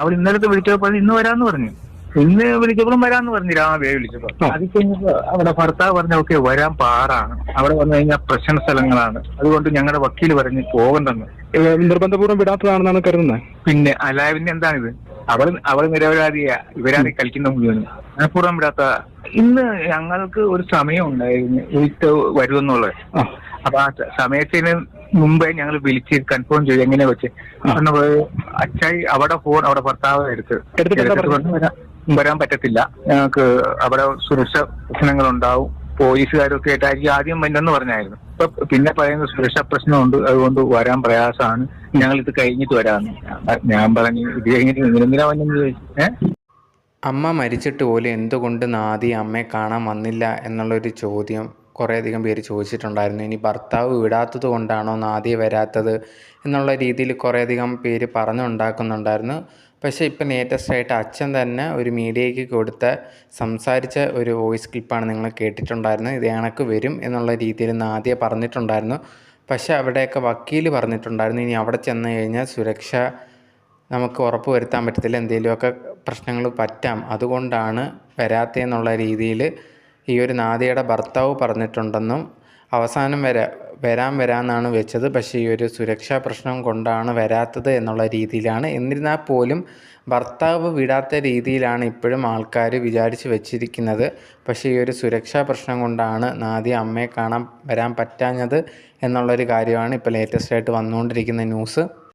അവൾ ഇന്നലത്തെ വിളിച്ചപ്പോൾ ഇന്ന് വരാന്ന് പറഞ്ഞു. ഇന്ന് വിളിച്ചപ്പോഴും വരാന്ന് പറഞ്ഞു രാവിലെ വിളിച്ചപ്പോ. അത് കഴിഞ്ഞപ്പോ അവിടെ ഭർത്താവ് പറഞ്ഞ ഓക്കെ വരാൻ പാടാണ്. അവിടെ വന്നു കഴിഞ്ഞാൽ പ്രശ്ന സ്ഥലങ്ങളാണ്. അതുകൊണ്ട് ഞങ്ങളുടെ വക്കീൽ പറഞ്ഞ് പോകണ്ടെന്ന്. നിർബന്ധപൂർവം വിടാത്തതാണെന്നാണ് കരുതുന്നത്. പിന്നെ അലായവിന്റെ എന്താണിത്? അവൾ അവൾ നിരപരാധിയാ. ഇവരാണ് കളിക്കുന്ന മുഴുവൻ മനഃപൂർവം വിടാത്ത ഇന്ന് ഞങ്ങൾക്ക് ഒരു സമയം ഉണ്ടായിരുന്നു. വിളിച്ച് വരുമെന്നുള്ളത്. അപ്പൊ ആ സമയത്തിന് മുമ്പേ ഞങ്ങൾ വിളിച്ച് കൺഫേം ചെയ്തു എങ്ങനെ വെച്ച്? അച്ചായി അവിടെ ഫോൺ അവിടെ ഭർത്താവ് എടുത്ത് വരാൻ- പറ്റത്തില്ല. ഞങ്ങൾക്ക് അവിടെ സുരക്ഷ പ്രശ്നങ്ങൾ ഉണ്ടാവും പോലീസുകാരൊക്കെ ആയിട്ടായിരിക്കും ആദ്യം വന്നെന്ന് പറഞ്ഞായിരുന്നു. ഇപ്പൊ പിന്നെ പറയുന്ന സുരക്ഷാ പ്രശ്നമുണ്ട്. അതുകൊണ്ട് വരാൻ പ്രയാസമാണ്. ഞങ്ങൾ ഇത് കഴിഞ്ഞിട്ട് വരാന്ന് ഞാൻ- പറഞ്ഞു ഇത് കഴിഞ്ഞിട്ട് എന്തിനാ വന്നെന്ന് ചോദിച്ചു? ഏഹ് അമ്മ മരിച്ചിട്ട് പോലും എന്തുകൊണ്ട് നാദി അമ്മയെ കാണാൻ വന്നില്ല എന്നുള്ളൊരു ചോദ്യം കുറേയധികം പേര് ചോദിച്ചിട്ടുണ്ടായിരുന്നു. ഇനി ഭർത്താവ് വിടാത്തത് കൊണ്ടാണോ നാദിയ വരാത്തത് എന്നുള്ള രീതിയിൽ കുറേയധികം പേര് പറഞ്ഞുണ്ടാക്കുന്നുണ്ടായിരുന്നു. പക്ഷേ ഇപ്പം ലേറ്റസ്റ്റ് ആയിട്ട് അച്ഛൻ തന്നെ ഒരു മീഡിയയ്ക്ക് കൊടുത്ത സംസാരിച്ച ഒരു വോയിസ് ക്ലിപ്പാണ് നിങ്ങൾ കേട്ടിട്ടുണ്ടായിരുന്നത്. ഇത് എനക്ക് വരും എന്നുള്ള രീതിയിൽ നാദിയ പറഞ്ഞിട്ടുണ്ടായിരുന്നു. പക്ഷേ അവിടെയൊക്കെ വക്കീൽ പറഞ്ഞിട്ടുണ്ടായിരുന്നു. ഇനി അവിടെ ചെന്ന് കഴിഞ്ഞാൽ സുരക്ഷ നമുക്ക് ഉറപ്പ് വരുത്താൻ പറ്റത്തില്ല. എന്തെങ്കിലുമൊക്കെ പ്രശ്നങ്ങൾ പറ്റാം. അതുകൊണ്ടാണ് വരാത്തതെന്നുള്ള രീതിയിൽ ഈ ഒരു നാദിയുടെ ഭർത്താവ് പറഞ്ഞിട്ടുണ്ടെന്നും അവസാനം വരെ വരാൻ വരാമെന്നാണ് വെച്ചത്. പക്ഷേ ഈ ഒരു സുരക്ഷാ പ്രശ്നം കൊണ്ടാണ് വരാത്തത് എന്നുള്ള രീതിയിലാണ്. എന്നിരുന്നാൽ പോലും ഭർത്താവ് വിടാത്ത രീതിയിലാണ് ഇപ്പോഴും ആൾക്കാർ വിചാരിച്ച് വെച്ചിരിക്കുന്നത്. പക്ഷേ ഈ ഒരു സുരക്ഷാ പ്രശ്നം കൊണ്ടാണ് നാദി അമ്മയെ കാണാൻ വരാൻ പറ്റാഞ്ഞത് എന്നുള്ളൊരു കാര്യമാണ് ഇപ്പോൾ ലേറ്റസ്റ്റായിട്ട് വന്നുകൊണ്ടിരിക്കുന്ന ന്യൂസ്.